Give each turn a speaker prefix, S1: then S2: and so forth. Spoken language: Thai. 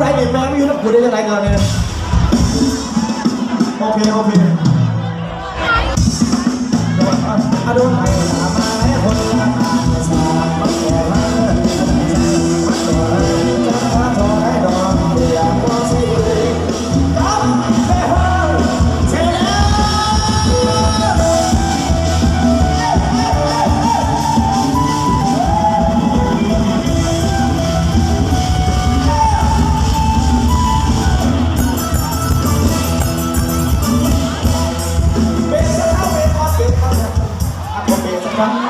S1: ความผู้ใดเด็กแม่ไม่อยู่แล้วผู้ใดจะไหนกันเนี่ยโอเคโอเค 감사합니다.